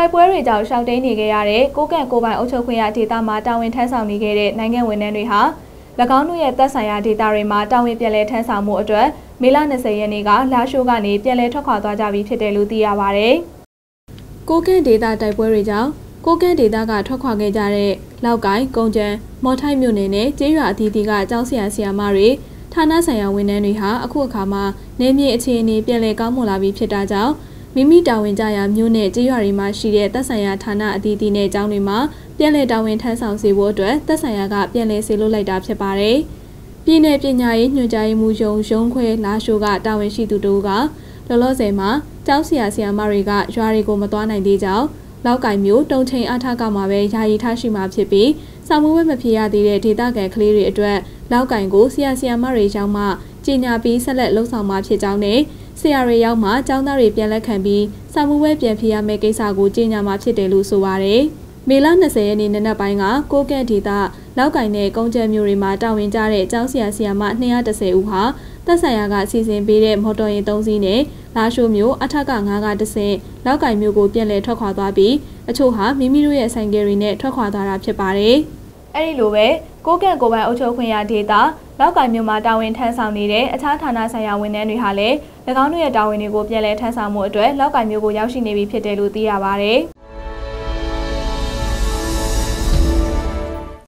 တိုက်ပွဲတွေကြောင့်ရှောက်တိန်နေခဲ့ရတဲ့ကိုကန့်ကိုပိုင်အုပ်ချုပ်ခွင့်ရဒေသမှာတာဝန်ထမ်းဆောင်နေခဲ့တဲ့နိုင်ငံဝန်ထမ်းတွေဟာ၎င်းတို့ရဲ့သက်ဆိုင်ရာဒေသတွေမှာတာဝန်ပြန်လည်ထမ်းဆောင်မှုအတွက်မေလ20ရက်နေ့ကလာရှိုးကနေပြန်လည်ထွက်ခွာသွားကြပြီဖြစ်တယ်လို့သိရပါဗျ။ကိုကန့်ဒေသတိုက်ပွဲတွေကြောင့်ကိုကန့်ဒေသကထွက်ခွာခဲ့ကြတဲ့လောက်ကိုင်းကုန်းကျန်းမော်ထိုက်မြို့နယ်နဲ့ကျေးရွာအသီးသီးကကျောင်းဆရာဆရာမတွေဌာနဆိုင်ရာဝန်ထမ်းတွေဟာအခုအခါမှာနေမြေအခြေအနေပြန်လည်ကောင်းမွန်လာပြီဖြစ်တာကြောင့် မိမိတာဝန်ကြရာမြို့နယ်ကျေးရွာတွေမှာရှိတဲ့သက်ဆိုင်ရာဌာနအသီးသီးနဲ့ကျောင်းတွေမှာပြန်လည်တာဝန်ထမ်းဆောင်စေဖို့အတွက်သက်ဆိုင်ရာကပြန်လည်ဆေလို့လိုက်တာဖြစ်ပါတယ်။ပြည်내ပညာရေးညွှန်ကြားရေးမှူးရုံရုံးခွဲလာရှိုးကတာဝန်ရှိသူတို့ကလောလောဆယ်မှာကျောင်းဆရာဆရာမတွေကရွာတွေကိုမသွားနိုင်သေးကြောင်းလောက်ကင်မျိုးတုံချိန်အထောက်ကမှာပဲယာယီထားရှိမှာဖြစ်ပြီးစာမှုဝဲမဖြစ်ရသေးတဲ့ဒေသခံကလေးတွေအတွက်လောက်ကင်ကိုဆရာဆရာမတွေရောက်မှကြီးညာပြီးဆက်လက်လှုပ်ဆောင်မှာဖြစ်ကြောင်းနဲ့ ဆရာတွေရောက်မှကျောင်းသားတွေပြန်လက်ခံပြီးစာမှုဝဲပြန်ဖြစ်ရမယ့်ကိစ္စကိုကြီးညာမှာဖြစ်တယ်လို့ဆိုပါတယ်။မေလ20ရက်နေ့နနက်ပိုင်းကကိုကန့်ဒေသလောက်ကင်နဲ့ကုန်းကျဲမျိုးတွေမှာတာဝန်ကျတဲ့ကျောင်းဆရာဆရာမ230ဦးဟာသက်ဆိုင်ရာကစီစဉ်ပေးတဲ့မော်တော်ယာဉ်၃စီးနဲ့လာရှိုးမျိုးအထက်က9ကတဆင့်လောက်ကင်မျိုးကိုပြန်လည်ထွက်ခွာသွားပြီးအချို့ဟာမိမိတို့ရဲ့ဆိုင်ကယ်တွေနဲ့ထွက်ခွာသွားတာဖြစ်ပါတယ်။အဲဒီလိုပဲကိုကန့်ကိုပိုင်အုပ်ချုပ်ခွင့်ရဒေတာ လောက်ကင်မျိုးမှာတာဝန်ထမ်းဆောင်နေတဲ့အခြားဌာနဆိုင်ရာဝန်ထမ်းတွေဟာလည်း၎င်းတို့ရဲ့တာဝန်တွေကိုပြန်လည်ထမ်းဆောင်မှုအတွက်လောက်ကင်မျိုးကိုရောက်ရှိနေပြီဖြစ်တယ်လို့သိရပါတယ်။